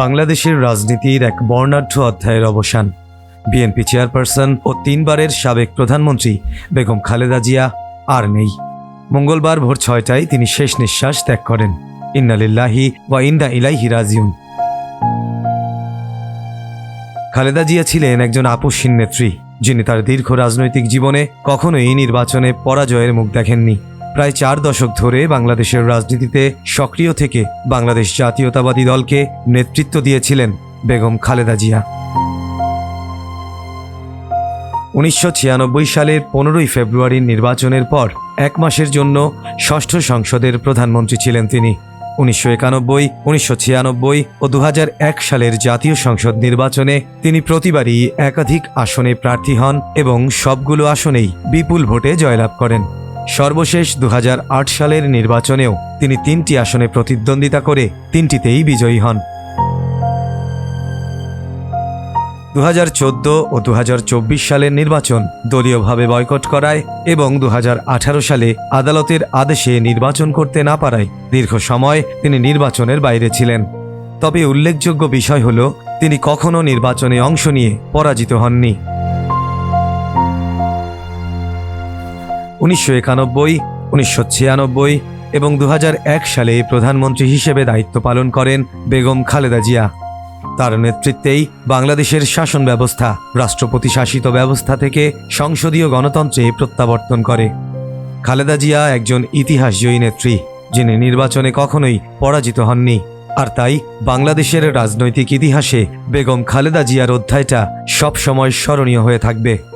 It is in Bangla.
বাংলাদেশের রাজনীতির এক বর্ণাঢ্য অধ্যায়ের অবসান। বিএনপি চেয়ারপারসন ও তিনবারের সাবেক প্রধানমন্ত্রী বেগম খালেদা জিয়া আর নেই। মঙ্গলবার ভোর ছয়টায় তিনি শেষ নিঃশ্বাস ত্যাগ করেন। ইন্নালিল্লাহি ওয়া ইন্না ইলাইহি রাজিউন। খালেদা জিয়া ছিলেন একজন আপসহীন নেত্রী, যিনি তার দীর্ঘ রাজনৈতিক জীবনে কখনোই নির্বাচনে পরাজয়ের মুখ দেখেননি। প্রায় চার দশক ধরে বাংলাদেশের রাজনীতিতে সক্রিয় থেকে বাংলাদেশ জাতীয়তাবাদী দলকে নেতৃত্ব দিয়েছিলেন বেগম খালেদা জিয়া। উনিশশো ছিয়ানব্বই সালের পনেরোই ফেব্রুয়ারির নির্বাচনের পর এক মাসের জন্য ষষ্ঠ সংসদের প্রধানমন্ত্রী ছিলেন তিনি। উনিশশো একানব্বই, উনিশশো ছিয়ানব্বই ও দু সালের জাতীয় সংসদ নির্বাচনে তিনি প্রতিবারই একাধিক আসনে প্রার্থী হন এবং সবগুলো আসনেই বিপুল ভোটে জয়লাভ করেন। সর্বশেষ দু হাজার আট সালের নির্বাচনেও তিনি তিনটি আসনে প্রতিদ্বন্দ্বিতা করে তিনটিতেই বিজয়ী হন। দু হাজার চোদ্দ ও দু হাজার চব্বিশ সালের নির্বাচন দলীয়ভাবে বয়কট করায় এবং দুহাজার আঠারো সালে আদালতের আদেশে নির্বাচন করতে না পারায় দীর্ঘ সময় তিনি নির্বাচনের বাইরে ছিলেন। তবে উল্লেখযোগ্য বিষয় হল, তিনি কখনও নির্বাচনে অংশ নিয়ে পরাজিত হননি। উনিশশো একানব্বই, উনিশশো ছিয়ানব্বই এবং দু হাজার এক সালে প্রধানমন্ত্রী হিসেবে দায়িত্ব পালন করেন বেগম খালেদা জিয়া। তার নেতৃত্বেই বাংলাদেশের শাসন ব্যবস্থা, রাষ্ট্রপতি শাসিত ব্যবস্থা থেকে সংসদীয় গণতন্ত্রে প্রত্যাবর্তন করে। খালেদা জিয়া একজন ইতিহাসজয়ী নেত্রী, যিনি নির্বাচনে কখনোই পরাজিত হননি। আর তাই বাংলাদেশের রাজনৈতিক ইতিহাসে বেগম খালেদা জিয়ার অধ্যায়টা সবসময় স্মরণীয় হয়ে থাকবে।